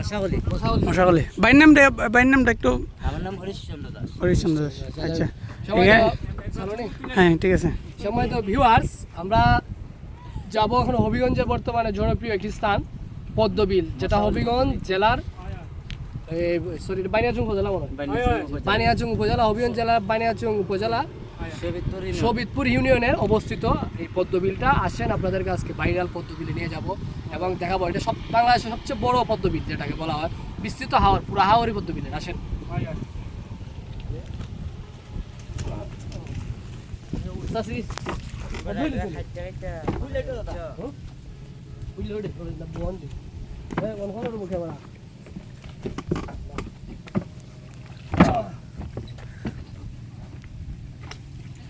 মশাগলি। বাইর নামটা বাইর নামটা একটু আমার নাম হরিশচন্দ্র দাস। হরিশ্চন্দ্র দাস। আচ্ছা? হ্যাঁ ঠিক আছে। সময় তো ভিউয়ার্স আমরা যাব এখন হবিগঞ্জের বর্তমানে জনপ্রিয় একটি স্থান পদ্মবিল যেটা হবিগঞ্জ জেলার সরি বানিয়াচুং উপজেলা। বানিয়াচুং উপজেলা হবিগঞ্জ জেলার বানিয়াচুং উপজেলা। সবিতপুর ইউনিয়নের অবস্থিত এই পদ্মবিলটা। আসেন আপনাদেরকে আজকে ভাইরাল পদ্মবিলে নিয়ে যাব এবং দেখাবো। এটা সব বাংলাদেশের সবচেয়ে বড় পদ্মবিল যেটাকে বলা হয়। বিস্তৃত হাওয়ার পুরো হাওয়ারই পদ্মবিলের। আসেন। বুঝলে ওটা? ওটা না বন্ধ। হ্যাঁ, কোন কোন মুখে বলা।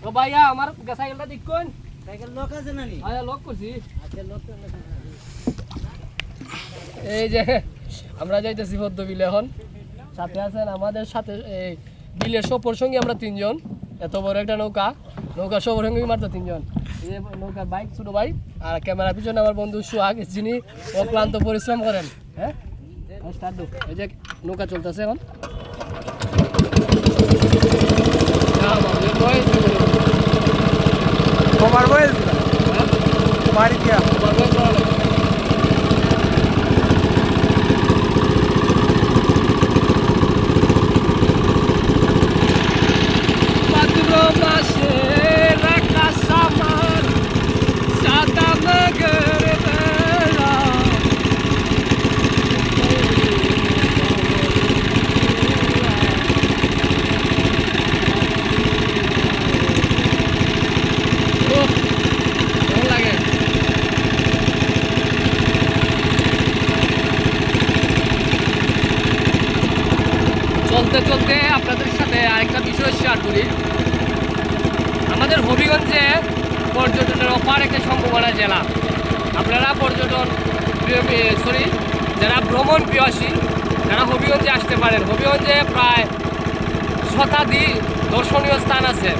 ও ভাইয়া আমার সাইকেলটা দিক কোন সাইকেল লোক আছে না নি আয়া লক করছি। আচ্ছা লোক এই যে আমরা যাইতেছি পদ্ম বিলে এখন। সাথে আছেন আমাদের সাথে এই বিলের সফর সঙ্গে আমরা তিনজন। এত বড় একটা নৌকা। নৌকা সফর সঙ্গে মাত্র তিনজন। নৌকার বাইক ছোট ভাই। আর ক্যামেরার পিছনে আমার বন্ধু সুহাগ যিনি অক্লান্ত পরিশ্রম করেন। হ্যাঁ? হ্যাঁ। এই যে নৌকা চলতেছে এখন। Comar mı? Kumar ya. Kumar mı? আরেকটা বিষয় শেয়ার করি আমাদের হবিগঞ্জে পর্যটনের অপার একটা সম্ভাবনা জেলা। আপনারা পর্যটন সরি, যারা ভ্রমণ পিয়াসী যারা হবিগঞ্জে আসতে পারেন। হবিগঞ্জে প্রায় শতাধিক দর্শনীয় স্থান আছে।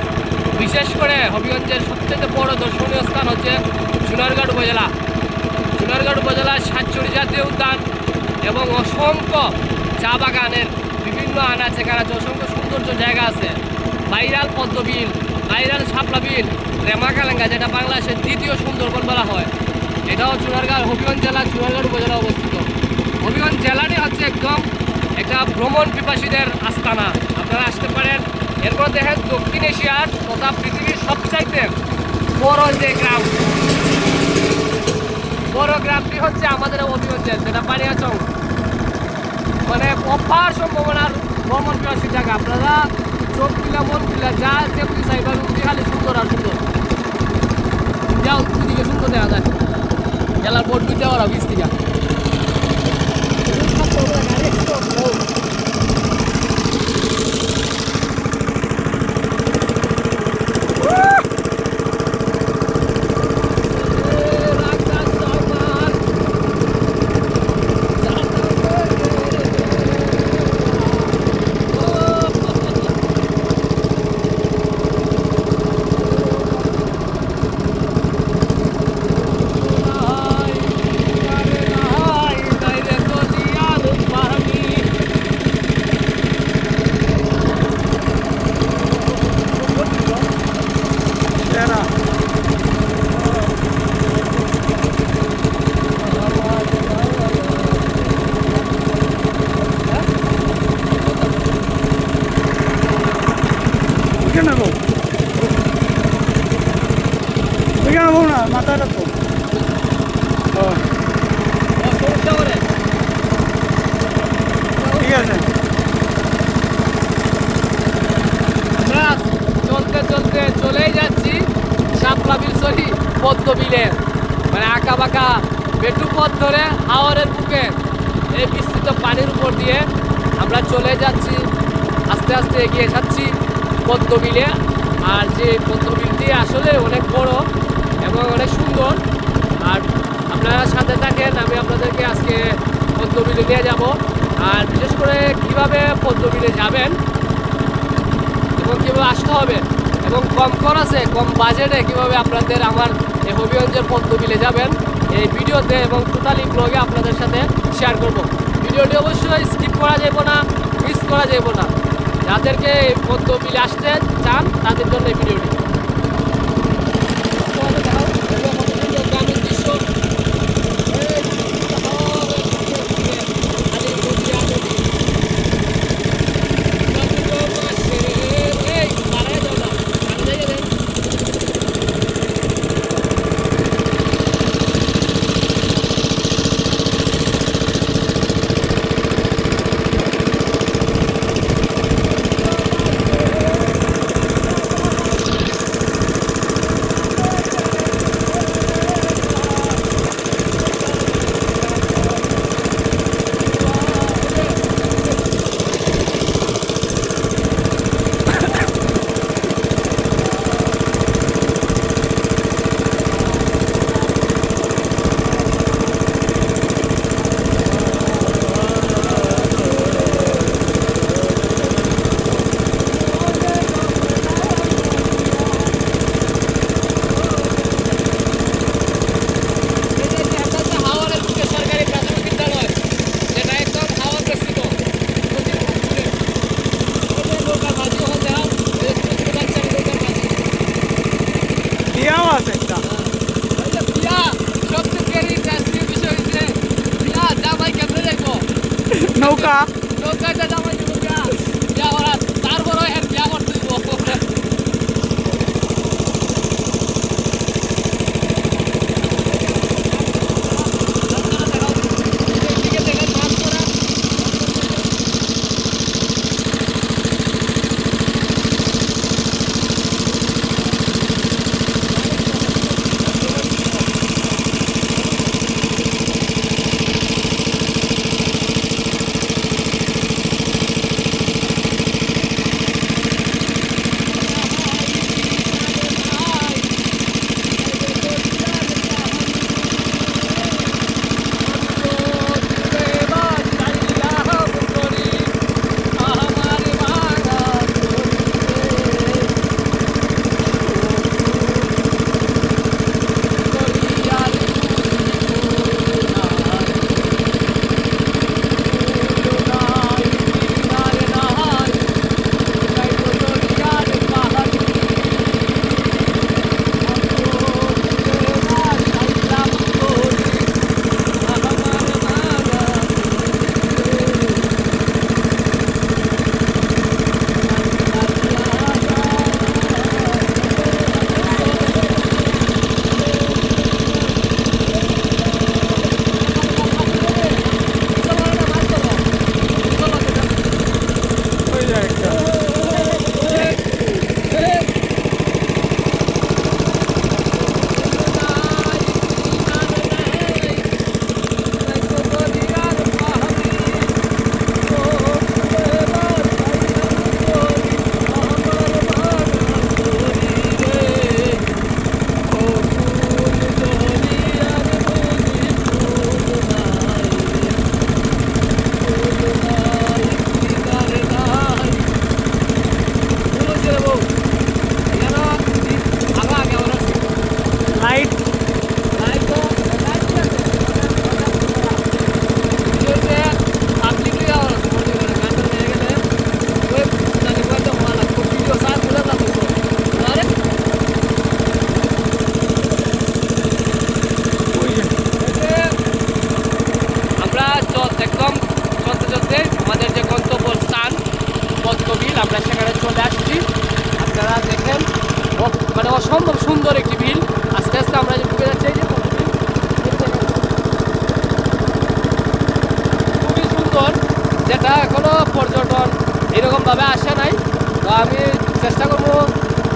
বিশেষ করে হবিগঞ্জের সবচেয়ে বড় দর্শনীয় স্থান হচ্ছে সোনারঘাট উপজেলা। সোনারঘাট উপজেলার সাতচুরি জাতীয় উদ্যান এবং অসংখ্য চা বাগানের বিভিন্ন আনাচে কানাচে অসংখ্য সৌন্দর্য জায়গা আছে। ভাইরাল পদ্মবিল ভাইরাল শাপলা বিল রেমাকালাঙ্গা যেটা বাংলাদেশের দ্বিতীয় সুন্দরবন বলা হয়। এটাও চুনারঘাট হবিগঞ্জ জেলা চুনারঘাট উপজেলা অবস্থিত। হবিগঞ্জ জেলাটি হচ্ছে একদম একটা ভ্রমণ পিপাসীদের আস্তানা। আপনারা আসতে পারেন। এরপর দেখেন দক্ষিণ এশিয়ার তথা পৃথিবীর সবচাইতে বড় যে গ্রাম। বড় গ্রামটি হচ্ছে আমাদের অভিগঞ্জের যেটা পানিয়াচং। মানে অপার সম্ভাবনার ভ্রমণ পিপাসী জায়গা আপনারা চোখ পিলা যা যেমনি চাইবার উঠি খালি সুন্দর আর সুন্দর। যাও, দুদিকে সুন্দর দেখা যায় জেলার বোর্ড দুইটা ওরা বিশ ওইখানে বউ ওইখানে বউ না, মাথাটা তো। ঠিক আছে। চলতে চলতে চলেই যাচ্ছি শাপলা বিল সরি পদ্ম বিলে মানে আঁকা বাঁকা বেটু পথ ধরে হাওয়ারের বুকে এই বিস্তৃত পানির উপর দিয়ে আমরা চলে যাচ্ছি, আস্তে আস্তে এগিয়ে যাচ্ছি। পদ্মবিলে। আর যে পদ্মবিলটি আসলে অনেক বড় এবং অনেক সুন্দর। আর আপনারা সাথে থাকেন, আমি আপনাদেরকে আজকে পদ্মবিলে নিয়ে যাব। আর বিশেষ করে কীভাবে পদ্মবিলে যাবেন এবং কীভাবে আসতে হবে এবং কম খরচে কম বাজেটে কীভাবে আপনাদের আমার এই হবিগঞ্জের পদ্মবিলে যাবেন, এই ভিডিওতে এবং টোটালি ব্লগে আপনাদের সাথে শেয়ার করব। ভিডিওটি অবশ্যই স্কিপ করা যাব না মিস করা যাব না। যাদেরকে পদ্ম বিলে আসতে চান তাদের জন্য এই ভিডিওটি।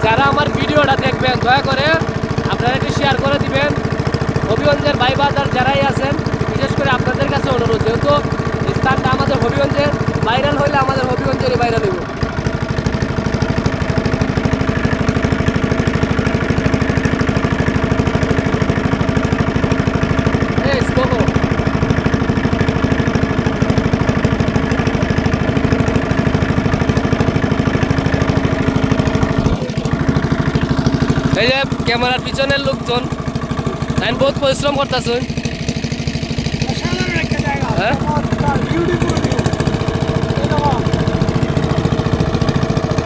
যারা আমার ভিডিওটা দেখবেন, দয়া করে আপনারা একটু শেয়ার করে দিবেন। হবিগঞ্জের ভাই বাজার যারাই আছেন, বিশেষ করে আপনাদের কাছে অনুরোধ, যেহেতু স্থানটা আমাদের হবিগঞ্জের ভাইরাল হইলে আমাদের হবিগঞ্জেরই ভাইরাল হইব। এই যে ক্যামেরার পিছনের লোকজন আমি বহুত পরিশ্রম করতেছ। হ্যাঁ?